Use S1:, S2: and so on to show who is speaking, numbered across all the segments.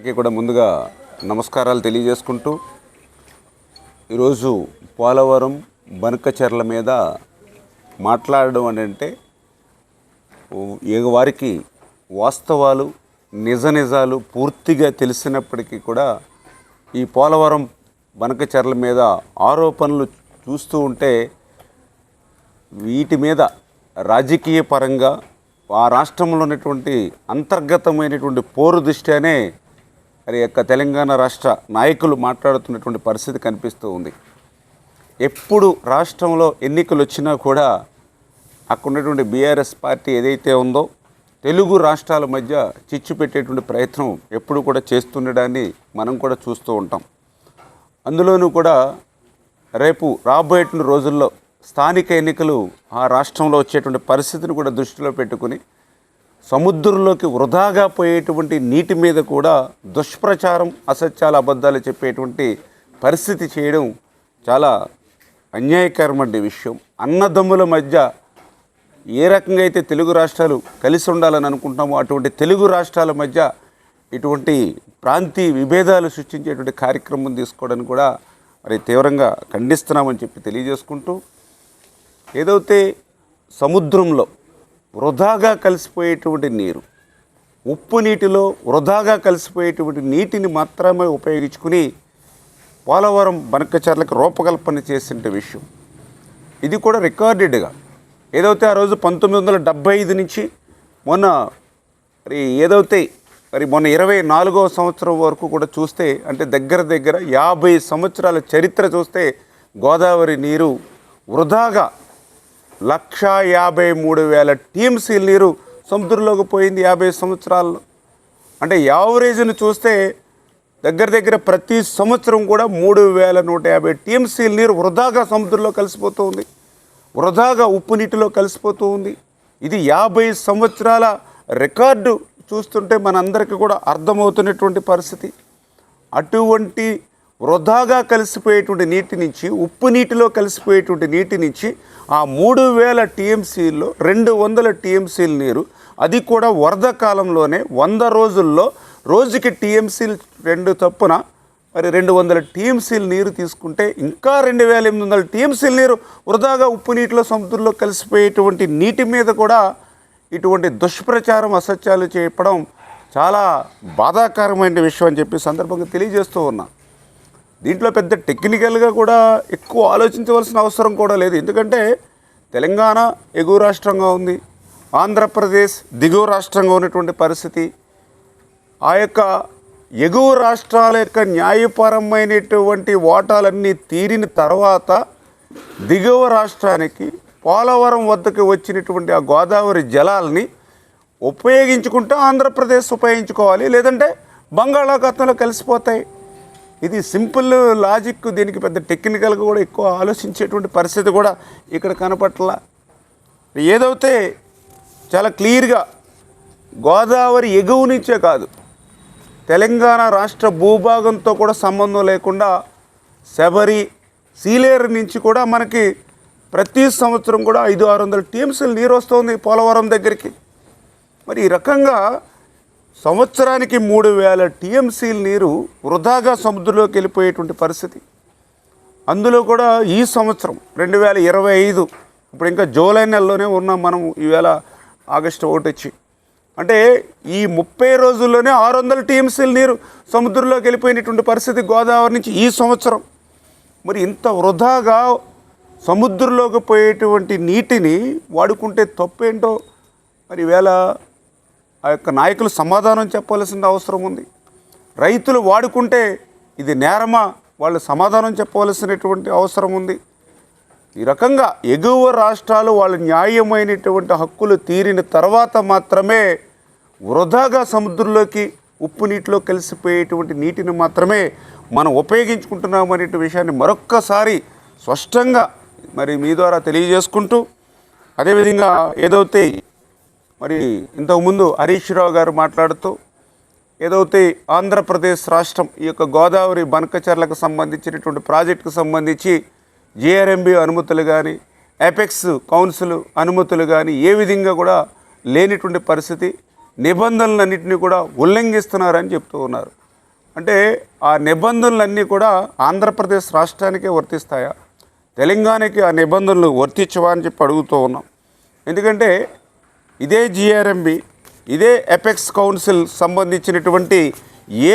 S1: అందరికీ కూడా ముందుగా నమస్కారాలు తెలియజేసుకుంటూ ఈరోజు పోలవరం బనకచెర్ల మీద మాట్లాడడం అని అంటే వారికి వాస్తవాలు నిజ నిజాలు పూర్తిగా తెలిసినప్పటికీ కూడా ఈ పోలవరం బనకచెర్ల మీద ఆరోపణలు చూస్తూ ఉంటే వీటి మీద రాజకీయ పరంగా ఆ రాష్ట్రంలో ఉన్నటువంటి అంతర్గతమైనటువంటి పోరు దృష్ట్యానే మరి యొక్క తెలంగాణ రాష్ట్ర నాయకులు మాట్లాడుతున్నటువంటి పరిస్థితి కనిపిస్తూ ఉంది. ఎప్పుడు రాష్ట్రంలో ఎన్నికలు వచ్చినా కూడా అక్కడ ఉన్నటువంటి బీఆర్ఎస్ పార్టీ ఏదైతే ఉందో తెలుగు రాష్ట్రాల మధ్య చిచ్చు పెట్టేటువంటి ప్రయత్నం ఎప్పుడు కూడా చేస్తుండడాన్ని మనం కూడా చూస్తూ ఉంటాం. అందులోనూ కూడా రేపు రాబోయేటువంటి రోజుల్లో స్థానిక ఎన్నికలు ఆ రాష్ట్రంలో వచ్చేటువంటి పరిస్థితిని కూడా దృష్టిలో పెట్టుకుని సముద్రంలోకి వృధాగా పోయేటువంటి నీటి మీద కూడా దుష్ప్రచారం అసత్యాల అబద్ధాలు చెప్పేటువంటి పరిస్థితి చేయడం చాలా అన్యాయకరమైన విషయం. అన్నదమ్ముల మధ్య ఏ రకంగా అయితే తెలుగు రాష్ట్రాలు కలిసి ఉండాలని అనుకుంటామో అటువంటి తెలుగు రాష్ట్రాల మధ్య ఇటువంటి ప్రాంతీయ విభేదాలు సృష్టించేటువంటి కార్యక్రమం తీసుకోవడానికి కూడా మరి తీవ్రంగా ఖండిస్తున్నామని చెప్పి తెలియజేసుకుంటూ ఏదైతే సముద్రంలో వృధాగా కలిసిపోయేటువంటి నీరు ఉప్పు నీటిలో వృధాగా కలిసిపోయేటువంటి నీటిని మాత్రమే ఉపయోగించుకుని పోలవరం బనకచర్లకు రూపకల్పన చేసిన విషయం. ఇది కూడా రికార్డెడ్గా. ఏదైతే ఆ రోజు పంతొమ్మిది వందల డెబ్బై ఐదు నుంచి మొన్న మరి ఏదైతే మరి మొన్న ఇరవై నాలుగవ సంవత్సరం వరకు కూడా చూస్తే అంటే దగ్గర దగ్గర యాభై సంవత్సరాల చరిత్ర చూస్తే గోదావరి నీరు వృధాగా లక్షా యాభై మూడు వేల టీఎంసీ నీరు సముద్రంలోకి పోయింది యాభై సంవత్సరాల్లో. అంటే యావరేజ్ని చూస్తే దగ్గర దగ్గర ప్రతి సంవత్సరం కూడా మూడు వేల నూట యాభై టీఎంసీ నీరు వృధాగా సముద్రంలో కలిసిపోతూ ఉంది. వృధాగా ఉప్పు నీటిలో కలిసిపోతూ ఉంది. ఇది యాభై సంవత్సరాల రికార్డు చూస్తుంటే మనందరికీ కూడా అర్థమవుతున్నటువంటి పరిస్థితి. అటువంటి వృధాగా కలిసిపోయేటువంటి నీటి నుంచి ఉప్పు నీటిలో కలిసిపోయేటువంటి నీటి నుంచి ఆ మూడు వేల టీఎంసీల్లో రెండు వందల టీఎంసీల నీరు అది కూడా వరద కాలంలోనే వంద రోజుల్లో రోజుకి టీఎంసీలు రెండు తప్పున మరి రెండు వందల టీఎంసీల నీరు తీసుకుంటే ఇంకా రెండు వేల ఎనిమిది వందల టీఎంసీల నీరు వృధాగా ఉప్పు నీటిలో సముద్రంలో కలిసిపోయేటువంటి నీటి మీద కూడా ఇటువంటి దుష్ప్రచారం అసత్యాలు చెప్పడం చాలా బాధాకరమైన విషయం అని చెప్పి సందర్భంగా తెలియజేస్తూ ఉన్నా. దీంట్లో పెద్ద టెక్నికల్గా కూడా ఎక్కువ ఆలోచించవలసిన అవసరం కూడా లేదు. ఎందుకంటే తెలంగాణ ఎగువ రాష్ట్రంగా ఉంది. ఆంధ్రప్రదేశ్ దిగువ రాష్ట్రంగా ఉన్నటువంటి పరిస్థితి. ఆ యొక్క ఎగువ రాష్ట్రాల యొక్క న్యాయపరమైనటువంటి ఓటాలన్నీ తీరిన తర్వాత దిగువ రాష్ట్రానికి పోలవరం వద్దకు వచ్చినటువంటి ఆ గోదావరి జలాల్ని ఉపయోగించుకుంటే ఆంధ్రప్రదేశ్ ఉపయోగించుకోవాలి. లేదంటే బంగాళాఖాతంలో కలిసిపోతాయి. ఇది సింపుల్ లాజిక్ దీనికి పెద్ద టెక్నికల్గా కూడా ఎక్కువ ఆలోచించేటువంటి పరిస్థితి కూడా ఇక్కడ కనపట్ల. ఏదైతే చాలా క్లియర్గా గోదావరి ఎగువ నుంచే కాదు తెలంగాణ రాష్ట్ర భూభాగంతో కూడా సంబంధం లేకుండా శబరి సీలేరు నుంచి కూడా మనకి ప్రతి సంవత్సరం కూడా ఐదు ఆరు వందల టీఎంసీలు నీరు వస్తుంది పోలవరం దగ్గరికి. మరి ఈ రకంగా సంవత్సరానికి మూడు వేల టీఎంసీల నీరు వృధాగా సముద్రంలోకి వెళ్ళిపోయేటువంటి పరిస్థితి. అందులో కూడా ఈ సంవత్సరం రెండు వేల ఇరవై ఐదు ఇప్పుడు ఇంకా జూలై నెలలోనే ఉన్నాం మనం ఈవేళ ఆగస్టు ఒకటి వచ్చి. అంటే ఈ ముప్పై రోజుల్లోనే ఆరు వందల టీఎంసీల నీరు సముద్రంలోకి వెళ్ళిపోయినటువంటి పరిస్థితి గోదావరి నుంచి ఈ సంవత్సరం. మరి ఇంత వృధాగా సముద్రంలోకి పోయేటువంటి నీటిని వాడుకుంటే తప్పేంటో మరి వేళ ఆ యొక్క నాయకులు సమాధానం చెప్పవలసిన అవసరం ఉంది. రైతులు వాడుకుంటే ఇది నేరమా? వాళ్ళు సమాధానం చెప్పవలసినటువంటి అవసరం ఉంది. ఈ రకంగా ఎగువ రాష్ట్రాలు వాళ్ళ న్యాయమైనటువంటి హక్కులు తీరిన తర్వాత మాత్రమే వృధాగా సముద్రంలోకి ఉప్పు నీటిలో కలిసిపోయేటువంటి నీటిని మాత్రమే మనం ఉపయోగించుకుంటున్నాం అనే విషయాన్ని మరొక్కసారి స్పష్టంగా మరి మీ ద్వారా తెలియజేసుకుంటూ అదేవిధంగా ఏదైతే మరి ఇంతకుముందు హరీష్ రావు గారు మాట్లాడుతూ ఏదైతే ఆంధ్రప్రదేశ్ రాష్ట్రం ఈ యొక్క గోదావరి బనకచర్లకు సంబంధించినటువంటి ప్రాజెక్టుకు సంబంధించి జేఆర్ఎంబి అనుమతులు కానీ ఎపెక్స్ కౌన్సిల్ అనుమతులు కానీ ఏ విధంగా కూడా లేనిటువంటి పరిస్థితి నిబంధనలన్నింటినీ కూడా ఉల్లంఘిస్తున్నారని చెప్తూ ఉన్నారు. అంటే ఆ నిబంధనలన్నీ కూడా ఆంధ్రప్రదేశ్ రాష్ట్రానికే వర్తిస్తాయా? తెలంగాణకి ఆ నిబంధనలు వర్తించవా అని చెప్పి అడుగుతూ ఉన్నాం. ఎందుకంటే ఇదే జిఆర్ఎంబి ఇదే ఎపెక్స్ కౌన్సిల్ సంబంధించినటువంటి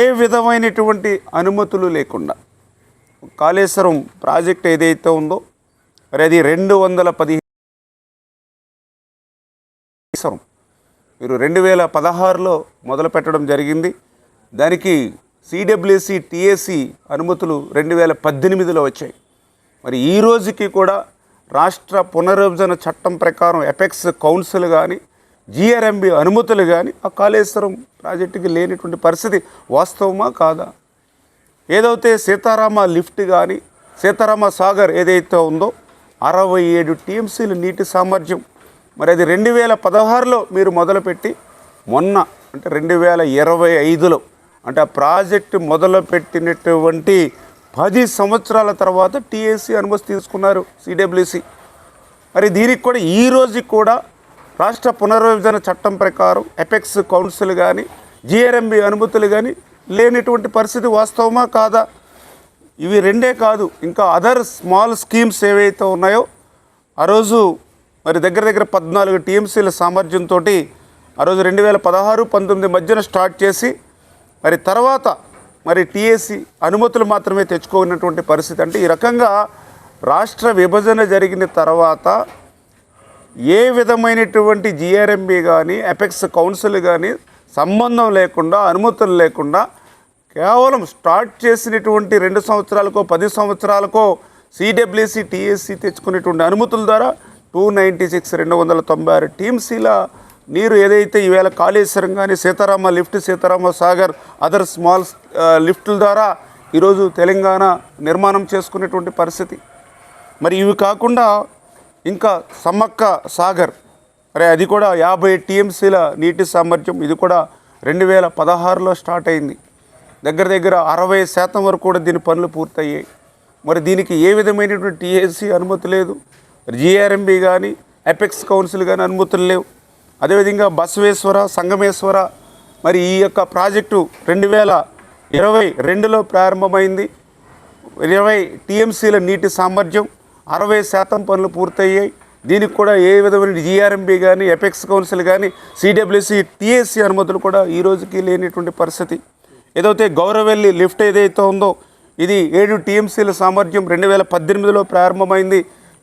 S1: ఏ విధమైనటువంటి అనుమతులు లేకుండా కాళేశ్వరం ప్రాజెక్ట్ ఏదైతే ఉందో మరి అది రెండు వందల పదిహేను మీరు రెండు వేల పదహారులో మొదలు పెట్టడం జరిగింది. దానికి సిడబ్ల్యూసి టిఎసి అనుమతులు రెండు వేల పద్దెనిమిదిలో వచ్చాయి. మరి ఈ రోజుకి కూడా రాష్ట్ర పునర్విభజన చట్టం ప్రకారం ఎపెక్స్ కౌన్సిల్ కానీ జిఆర్ఎంబి అనుమతులు కానీ ఆ కాళేశ్వరం ప్రాజెక్టుకి లేనటువంటి పరిస్థితి వాస్తవమా కాదా? ఏదైతే సీతారామ లిఫ్ట్ కానీ సీతారామ సాగర్ ఏదైతే ఉందో అరవై ఏడు టీఎంసీలు నీటి సామర్థ్యం. మరి అది రెండు వేల పదహారులో మీరు మొదలుపెట్టి మొన్న అంటే రెండు వేల ఇరవై ఐదులో అంటే ఆ ప్రాజెక్టు మొదలుపెట్టినటువంటి పది సంవత్సరాల తర్వాత టీఎస్సీ అనుమతి తీసుకున్నారు సిడబ్ల్యూసి. మరి దీనికి కూడా ఈ రోజుకి కూడా రాష్ట్ర పునర్విభజన చట్టం ప్రకారం ఎపెక్స్ కౌన్సిల్ కానీ జిఆర్ఎంబి అనుమతులు కానీ లేనిటువంటి పరిస్థితి వాస్తవమా కాదా? ఇవి రెండే కాదు ఇంకా అదర్ స్మాల్ స్కీమ్స్ ఏవైతే ఉన్నాయో ఆ రోజు మరి దగ్గర దగ్గర పద్నాలుగు టీఎంసీల సామర్థ్యంతో ఆ రోజు రెండు వేల పదహారు పంతొమ్మిది మధ్యన స్టార్ట్ చేసి మరి తర్వాత మరి టీఎస్సీ అనుమతులు మాత్రమే తెచ్చుకోనటువంటి పరిస్థితి. అంటే ఈ రకంగా రాష్ట్ర విభజన జరిగిన తర్వాత ఏ విధమైనటువంటి జిఆర్ఎంబి కానీ ఎపెక్స్ కౌన్సిల్ కానీ సంబంధం లేకుండా అనుమతులు లేకుండా కేవలం స్టార్ట్ చేసినటువంటి రెండు సంవత్సరాలకో పది సంవత్సరాలకో సిడబ్ల్యూసి టీఎస్సి తెచ్చుకునేటువంటి అనుమతుల ద్వారా టూ నైంటీ సిక్స్ రెండు వందల తొంభై ఆరు టీఎంసీల నీరు ఏదైతే ఈవేళ కాళేశ్వరం కానీ Sitarama lift Sitarama Sagar other small లిఫ్టుల ద్వారా ఈరోజు తెలంగాణ నిర్మాణం చేసుకునేటువంటి పరిస్థితి. మరి ఇవి కాకుండా ఇంకా సమ్మక్క సాగర్. మరి అది కూడా యాభై టీఎంసీల నీటి సామర్థ్యం. ఇది కూడా రెండు వేల పదహారులో స్టార్ట్ అయింది. దగ్గర దగ్గర అరవై శాతం వరకు కూడా దీని పనులు పూర్తయ్యాయి. మరి దీనికి ఏ విధమైనటువంటి టీఎస్సీ అనుమతి లేదు. జిఆర్ఎంబి కానీ ఎపెక్స్ కౌన్సిల్ కానీ అనుమతులు లేవు. అదేవిధంగా బసవేశ్వర సంగమేశ్వర మరి ఈ యొక్క ప్రాజెక్టు రెండు వేల ఇరవై రెండులో ప్రారంభమైంది. ఇరవై టీఎంసీల నీటి సామర్థ్యం అరవై శాతం పనులు పూర్తయ్యాయి. దీనికి కూడా ఏ విధమైన జిఆర్ఎంబి కానీ ఎపెక్స్ కౌన్సిల్ కానీ సిడబ్ల్యూసి టీఎస్సీ అనుమతులు కూడా ఈ రోజుకి లేనటువంటి పరిస్థితి. ఏదైతే గౌరవెల్లి లిఫ్ట్ ఏదైతే ఉందో ఇది ఏడు టీఎంసీల సామర్థ్యం రెండు వేల పద్దెనిమిదిలో ప్రారంభమైంది.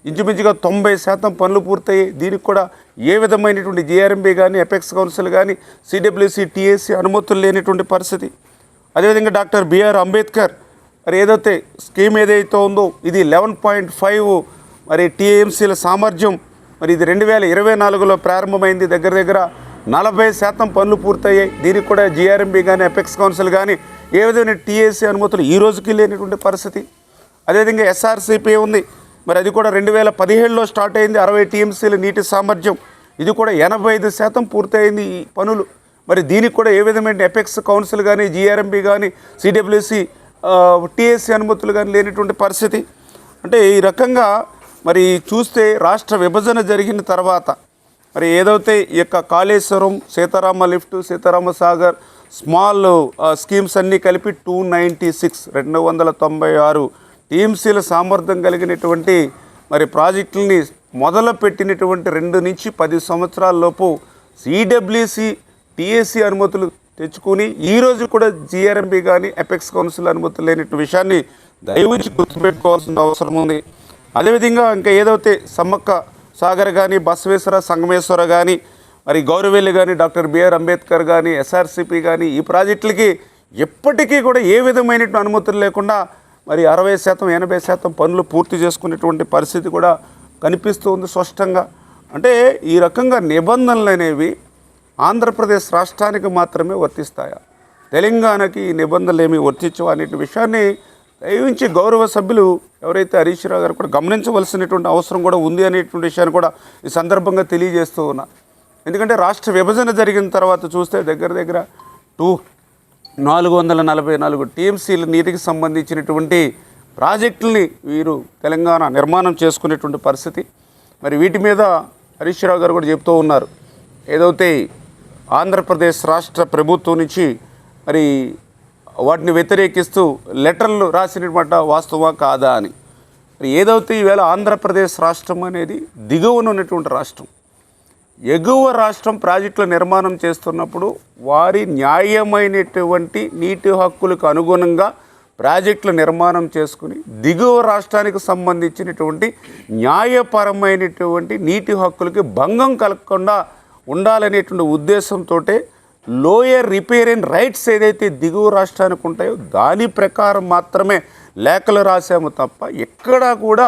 S1: ఇంచుమించుగా తొంభై శాతం పనులు పూర్తయ్యాయి. దీనికి కూడా ఏ విధమైనటువంటి జీఆర్ఎంబీ కానీ ఎపెక్స్ కౌన్సిల్ కానీ సిడబ్ల్యూసి టీఎస్సీ అనుమతులు లేనటువంటి పరిస్థితి. అదేవిధంగా డాక్టర్ బిఆర్ అంబేద్కర్ మరి ఏదైతే స్కీమ్ ఏదైతే ఉందో ఇది లెవెన్ పాయింట్ ఫైవ్ మరి టీఎంసీల సామర్థ్యం మరి ఇది రెండు వేల ఇరవై నాలుగులో ప్రారంభమైంది. దగ్గర దగ్గర నలభై శాతం పనులు పూర్తయ్యాయి. దీనికి కూడా జిఆర్ఎంబి కానీ ఎపెక్స్ కౌన్సిల్ కానీ ఏ విధమైన టీఏసీ అనుమతులు ఈ రోజుకి లేనటువంటి పరిస్థితి. అదేవిధంగా ఎస్ఆర్సీపీ ఉంది. మరి అది కూడా రెండు వేల పదిహేడులో స్టార్ట్ అయింది. అరవై టీఎంసీల నీటి సామర్థ్యం. ఇది కూడా ఎనభై ఐదు శాతం పూర్తయింది ఈ పనులు. మరి దీనికి కూడా ఏ విధమైన ఎపెక్స్ కౌన్సిల్ కానీ జిఆర్ఎంబి కానీ సిడబ్ల్యూసి టీఎస్సీ అనుమతులు కానీ లేనటువంటి పరిస్థితి. అంటే ఈ రకంగా మరి చూస్తే రాష్ట్ర విభజన జరిగిన తర్వాత మరి ఏదైతే ఈ యొక్క కాళేశ్వరం సీతారామ లిఫ్ట్ సీతారామ సాగర్ స్మాల్ ఆ, స్కీమ్స్ అన్నీ కలిపి టూ నైంటీ సిక్స్ రెండు వందల తొంభై ఆరు టీఎంసీల సామర్థ్యం కలిగినటువంటి మరి ప్రాజెక్టులని మొదలుపెట్టినటువంటి రెండు నుంచి పది సంవత్సరాల లోపు సిడబ్ల్యూసి టీఎస్సీ అనుమతులు తెచ్చుకుని ఈ రోజు కూడా జిఆర్ఎంబి కానీ ఎపెక్స్ కౌన్సిల్ అనుమతులు లేనటువంటి విషయాన్ని దయవుంచి గుర్తుపెట్టుకోవాల్సిన అవసరం ఉంది. అదేవిధంగా ఇంకా ఏదైతే సమ్మక్క సాగర్ కానీ బసవేశ్వర సంగమేశ్వర కానీ మరి గౌరవేలు కానీ డాక్టర్ బిఆర్ అంబేద్కర్ కానీ ఎస్ఆర్సిపి కానీ ఈ ప్రాజెక్టులకి ఎప్పటికీ కూడా ఏ విధమైన అనుమతులు లేకుండా మరి అరవై శాతం ఎనభై శాతం పనులు పూర్తి చేసుకునేటువంటి పరిస్థితి కూడా కనిపిస్తూ ఉంది స్పష్టంగా. అంటే ఈ రకంగా నిబంధనలు అనేవి ఆంధ్రప్రదేశ్ రాష్ట్రానికి మాత్రమే వర్తిస్తాయా? తెలంగాణకి ఈ నిబంధనలు ఏమి వర్తించవు అనే విషయాన్ని దయవించి గౌరవ సభ్యులు ఎవరైతే హరీష్ రావు గారు కూడా గమనించవలసినటువంటి అవసరం కూడా ఉంది అనేటువంటి విషయాన్ని కూడా ఈ సందర్భంగా తెలియజేస్తూ ఉన్నా. ఎందుకంటే రాష్ట్ర విభజన జరిగిన తర్వాత చూస్తే దగ్గర దగ్గర టూ నాలుగు వందల నలభై నాలుగు టీఎంసీల నీటికి సంబంధించినటువంటి ప్రాజెక్టుల్ని వీరు తెలంగాణ నిర్మాణం చేసుకునేటువంటి పరిస్థితి. మరి వీటి మీద హరీష్ రావు గారు కూడా చెప్తూ ఉన్నారు. ఏదైతే ఆంధ్రప్రదేశ్ రాష్ట్ర ప్రభుత్వం నుంచి మరి వాటిని వ్యతిరేకిస్తూ లెటర్లు రాసినమాట వాస్తవా కాదా అని. మరి ఏదైతే ఈవేళ ఆంధ్రప్రదేశ్ రాష్ట్రం అనేది దిగువన ఉన్నటువంటి రాష్ట్రం ఎగువ రాష్ట్రం ప్రాజెక్టుల నిర్మాణం చేస్తున్నప్పుడు వారి న్యాయమైనటువంటి నీటి హక్కులకు అనుగుణంగా ప్రాజెక్టుల నిర్మాణం చేసుకుని దిగువ రాష్ట్రానికి సంబంధించినటువంటి న్యాయపరమైనటువంటి నీటి హక్కులకి భంగం కలగకుండా ఉండాలనేటువంటి ఉద్దేశంతో లోయర్ రిపేరింగ్ రైట్స్ ఏదైతే దిగువ రాష్ట్రానికి ఉంటాయో దాని ప్రకారం మాత్రమే లేఖలు రాసాము తప్ప ఎక్కడా కూడా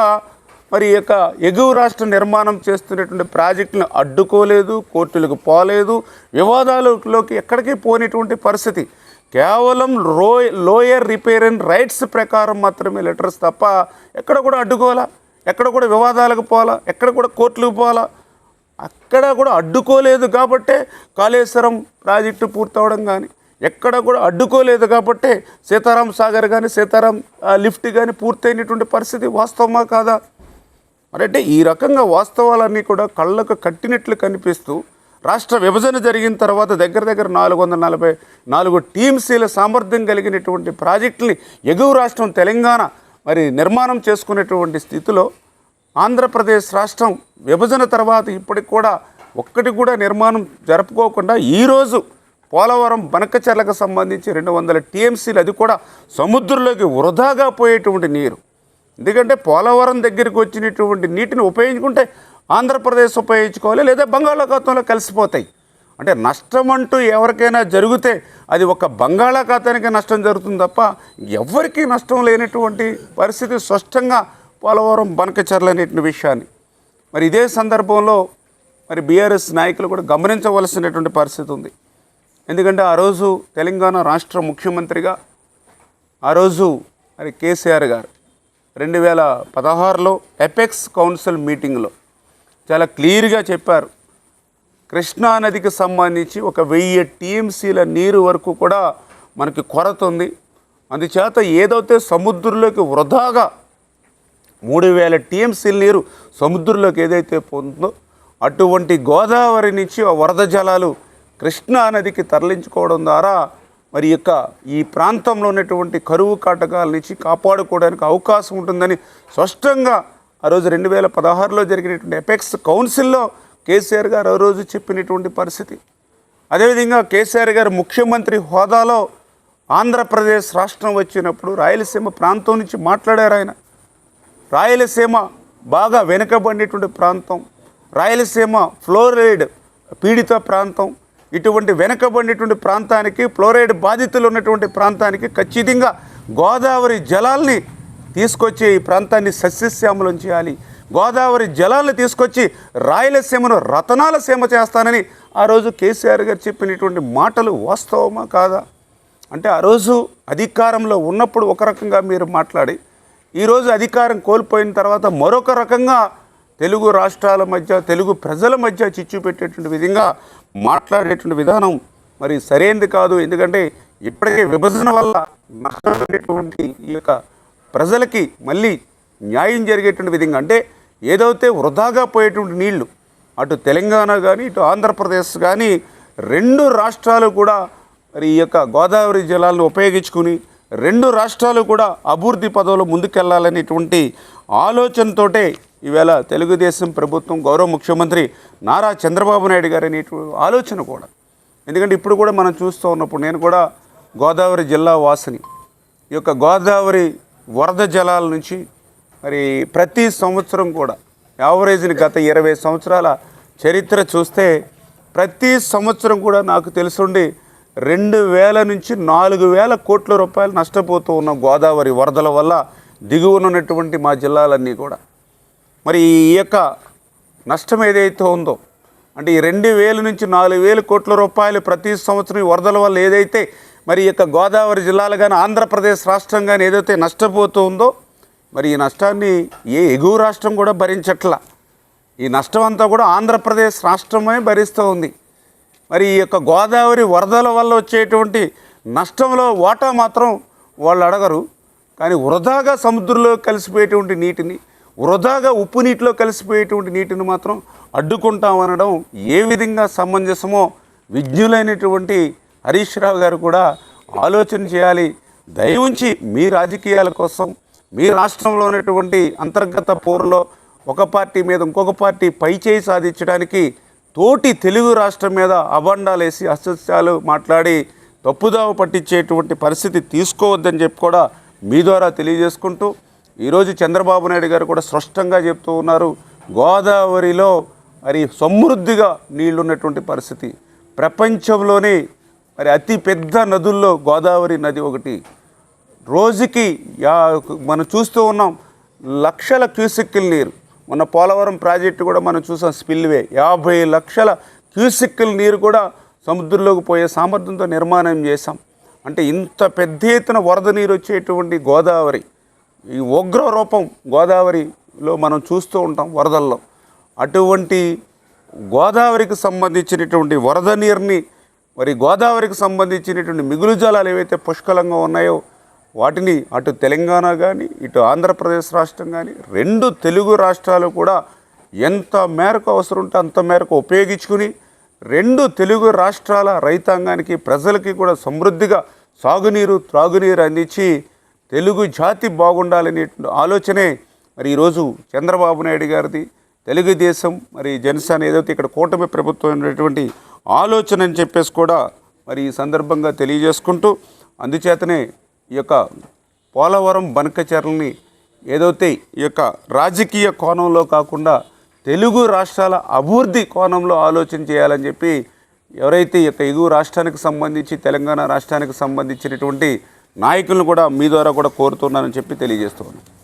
S1: మరి యొక్క ఎగువ రాష్ట్ర నిర్మాణం చేస్తున్నటువంటి ప్రాజెక్టులను అడ్డుకోలేదు కోర్టులకు పోలేదు వివాదాలలోకి ఎక్కడికి పోయినటువంటి పరిస్థితి. కేవలం రో లోయర్ రిపేరియన్ రైట్స్ ప్రకారం మాత్రమే లెటర్స్ తప్ప ఎక్కడ కూడా అడ్డుకోవాలా? ఎక్కడ కూడా వివాదాలకు పోవాలా? ఎక్కడ కూడా కోర్టులకు పోవాలా? అక్కడ కూడా అడ్డుకోలేదు కాబట్టే కాళేశ్వరం ప్రాజెక్టు పూర్తవడం కానీ ఎక్కడ కూడా అడ్డుకోలేదు కాబట్టే సీతారాం సాగర్ కానీ సీతారాం ఆ, లిఫ్ట్ కానీ పూర్తయినటువంటి పరిస్థితి వాస్తవమా కాదా? అంటే ఈ రకంగా వాస్తవాలన్నీ కూడా కళ్ళకు కట్టినట్లు కనిపిస్తూ రాష్ట్ర విభజన జరిగిన తర్వాత దగ్గర దగ్గర నాలుగు వందల నలభై నాలుగు టీమ్సీల సామర్థ్యం కలిగినటువంటి ప్రాజెక్టుని ఎగువ రాష్ట్రం తెలంగాణ మరి నిర్మాణం చేసుకునేటువంటి స్థితిలో ఆంధ్రప్రదేశ్ రాష్ట్రం విభజన తర్వాత ఇప్పటికి కూడా ఒక్కటి కూడా నిర్మాణం జరుపుకోకుండా ఈరోజు పోలవరం బనకచెర్లకు సంబంధించి రెండు వందల టీఎంసీలు అది కూడా సముద్రంలోకి వృధాగా పోయేటువంటి నీరు. ఎందుకంటే పోలవరం దగ్గరికి వచ్చినటువంటి నీటిని ఉపయోగించుకుంటే ఆంధ్రప్రదేశ్ ఉపయోగించుకోవాలి లేదా బంగాళాఖాతంలో కలిసిపోతాయి. అంటే నష్టం అంటూ ఎవరికైనా జరిగితే అది ఒక బంగాళాఖాతానికి నష్టం జరుగుతుంది తప్ప ఎవరికీ నష్టం లేనటువంటి పరిస్థితి స్పష్టంగా పోలవరం బనకచర్ల అనేటి విషయాన్ని. మరి ఇదే సందర్భంలో మరి బీఆర్ఎస్ నాయకులు కూడా గమనించవలసినటువంటి పరిస్థితి ఉంది. ఎందుకంటే ఆ రోజు తెలంగాణ రాష్ట్ర ముఖ్యమంత్రిగా ఆ రోజు మరి కేసీఆర్ గారు రెండు వేల పదహారులో ఎపెక్స్ కౌన్సిల్ మీటింగ్లో చాలా క్లియర్గా చెప్పారు. కృష్ణా నదికి సంబంధించి ఒక వెయ్యి టీఎంసీల నీరు వరకు కూడా మనకి కొరత ఉంది. అందుచేత ఏదైతే సముద్రంలోకి వృధాగా మూడు వేల టీఎంసీల నీరు సముద్రంలోకి ఏదైతే పోతుందో అటువంటి గోదావరి నుంచి వరద జలాలు కృష్ణా నదికి తరలించుకోవడం ద్వారా మరి యొక్క ఈ ప్రాంతంలో ఉన్నటువంటి కరువు కాటకాల నుంచి కాపాడుకోవడానికి అవకాశం ఉంటుందని స్పష్టంగా ఆ రోజు రెండు వేల పదహారులో జరిగినటువంటి ఎపెక్స్ కౌన్సిల్లో కేసీఆర్ గారు ఆ రోజు చెప్పినటువంటి పరిస్థితి. అదేవిధంగా కేసీఆర్ గారు ముఖ్యమంత్రి హోదాలో ఆంధ్రప్రదేశ్ రాష్ట్రం వచ్చినప్పుడు రాయలసీమ ప్రాంతం నుంచి మాట్లాడారు ఆయన. రాయలసీమ బాగా వెనుకబడినటువంటి ప్రాంతం రాయలసీమ ఫ్లోరైడ్ పీడిత ప్రాంతం. ఇటువంటి వెనుకబడినటువంటి ప్రాంతానికి ఫ్లోరైడ్ బాధితులు ఉన్నటువంటి ప్రాంతానికి ఖచ్చితంగా గోదావరి జలాల్ని తీసుకొచ్చి ఈ ప్రాంతాన్ని సస్యశ్యామలం చేయాలి. గోదావరి జలాలను తీసుకొచ్చి రాయలసీమను రతనాల సీమ చేస్తానని ఆ రోజు కేసీఆర్ గారు చెప్పినటువంటి మాటలు వాస్తవమా కాదా? అంటే ఆ రోజు అధికారంలో ఉన్నప్పుడు ఒక రకంగా మీరు మాట్లాడి ఈరోజు అధికారం కోల్పోయిన తర్వాత మరొక రకంగా తెలుగు రాష్ట్రాల మధ్య తెలుగు ప్రజల మధ్య చిచ్చు పెట్టేటువంటి విధంగా మాట్లాడేటువంటి విధానం మరి సరైనది కాదు. ఎందుకంటే ఇప్పటికే విభజన వల్ల నష్టపోయేటువంటి ఈ యొక్క ప్రజలకి మళ్ళీ న్యాయం జరిగేటువంటి విధంగా అంటే ఏదైతే వృధాగా పోయేటువంటి నీళ్ళు అటు తెలంగాణ కానీ ఇటు ఆంధ్రప్రదేశ్ కానీ రెండు రాష్ట్రాలు కూడా మరి ఈ యొక్క గోదావరి జలాలను ఉపయోగించుకుని రెండు రాష్ట్రాలు కూడా అభివృద్ధి పదవులు ముందుకెళ్ళాలనేటువంటి ఆలోచనతోటే ఈవేళ తెలుగుదేశం ప్రభుత్వం గౌరవ ముఖ్యమంత్రి నారా చంద్రబాబు నాయుడు గారు అనేటువంటి ఆలోచన కూడా. ఎందుకంటే ఇప్పుడు కూడా మనం చూస్తూ ఉన్నప్పుడు నేను కూడా గోదావరి జిల్లా వాసిని. ఈ యొక్క గోదావరి వరద జలాల నుంచి మరి ప్రతి సంవత్సరం కూడా యావరేజ్ని గత ఇరవై సంవత్సరాల చరిత్ర చూస్తే ప్రతి సంవత్సరం కూడా నాకు తెలుసుండి రెండు వేల నుంచి నాలుగు వేల కోట్ల రూపాయలు నష్టపోతూ ఉన్న గోదావరి వరదల వల్ల దిగువనున్నటువంటి మా జిల్లాలన్నీ కూడా. మరి ఈ యొక్క నష్టం ఏదైతే ఉందో అంటే ఈ రెండు వేల నుంచి నాలుగు వేల కోట్ల రూపాయలు ప్రతి సంవత్సరం ఈ వరదల వల్ల ఏదైతే మరి ఈ యొక్క గోదావరి జిల్లాలు కానీ ఆంధ్రప్రదేశ్ రాష్ట్రం కానీ ఏదైతే నష్టపోతూ ఉందో మరి ఈ నష్టాన్ని ఏ ఎగువ రాష్ట్రం కూడా భరించట్లా. ఈ నష్టం అంతా కూడా ఆంధ్రప్రదేశ్ రాష్ట్రమే భరిస్తూ ఉంది. మరి ఈ యొక్క గోదావరి వరదల వల్ల వచ్చేటువంటి నష్టంలో వాటా మాత్రం వాళ్ళు అడగరు. కానీ వృధాగా సముద్రంలో కలిసిపోయేటువంటి నీటిని వృధాగా ఉప్పు నీటిలో కలిసిపోయేటువంటి నీటిని మాత్రం అడ్డుకుంటామనడం ఏ విధంగా సమంజసమో విజ్ఞులైనటువంటి హరీష్ రావు గారు కూడా ఆలోచన చేయాలి. దయ ఉంచి మీ రాజకీయాల కోసం మీ రాష్ట్రంలో ఉన్నటువంటి అంతర్గత పోరులో ఒక పార్టీ మీద ఇంకొక పార్టీ పైచేయి సాధించడానికి తోటి తెలుగు రాష్ట్రం మీద అబండాలేసి అసత్యాలు మాట్లాడి తప్పుదావ పట్టించేటువంటి పరిస్థితి తీసుకోవద్దని చెప్పి కూడా మీ ద్వారా తెలియజేసుకుంటూ ఈరోజు చంద్రబాబు నాయుడు గారు కూడా స్పష్టంగా చెప్తూ ఉన్నారు. గోదావరిలో మరి సమృద్ధిగా నీళ్ళున్నటువంటి పరిస్థితి. ప్రపంచంలోనే మరి అతి పెద్ద నదుల్లో గోదావరి నది ఒకటి. రోజుకి యా మనం చూస్తూ ఉన్నాం లక్షల క్యూసెక్కుల నీరు. మొన్న పోలవరం ప్రాజెక్టు కూడా మనం చూసాం స్పిల్వే. యాభై లక్షల క్యూసిక్కుల నీరు కూడా సముద్రంలోకి పోయే సామర్థ్యంతో నిర్మాణం చేశాం. అంటే ఇంత పెద్ద ఎత్తున వరద నీరు వచ్చేటువంటి గోదావరి ఈ ఉగ్ర రూపం గోదావరిలో మనం చూస్తూ ఉంటాం వరదల్లో. అటువంటి గోదావరికి సంబంధించినటువంటి వరద నీరుని మరి గోదావరికి సంబంధించినటువంటి మిగులు జలాలు ఏవైతే పుష్కలంగా ఉన్నాయో వాటిని అటు తెలంగాణ కానీ ఇటు ఆంధ్రప్రదేశ్ రాష్ట్రం కానీ రెండు తెలుగు రాష్ట్రాలు కూడా ఎంత మేరకు అవసరం ఉంటే అంత మేరకు ఉపయోగించుకుని రెండు తెలుగు రాష్ట్రాల రైతాంగానికి ప్రజలకి కూడా సమృద్ధిగా సాగునీరు త్రాగునీరు అందించి తెలుగు జాతి బాగుండాలనే ఆలోచనే మరి ఈరోజు చంద్రబాబు నాయుడు గారిది. తెలుగుదేశం మరి జనసేన ఏదైతే ఇక్కడ కూటమి ప్రభుత్వం ఉన్నటువంటి ఆలోచన అని చెప్పేసి కూడా మరి ఈ సందర్భంగా తెలియజేసుకుంటూ అందుచేతనే ఈ యొక్క పోలవరం బనకచర్లని ఏదైతే ఈ యొక్క రాజకీయ కోణంలో కాకుండా తెలుగు రాష్ట్రాల అభివృద్ధి కోణంలో ఆలోచన చేయాలని చెప్పి ఎవరైతే ఈ యొక్క ఎగువ రాష్ట్రానికి సంబంధించి తెలంగాణ రాష్ట్రానికి సంబంధించినటువంటి నాయకులను కూడా మీ ద్వారా కూడా కోరుతున్నానని చెప్పి తెలియజేస్తున్నాను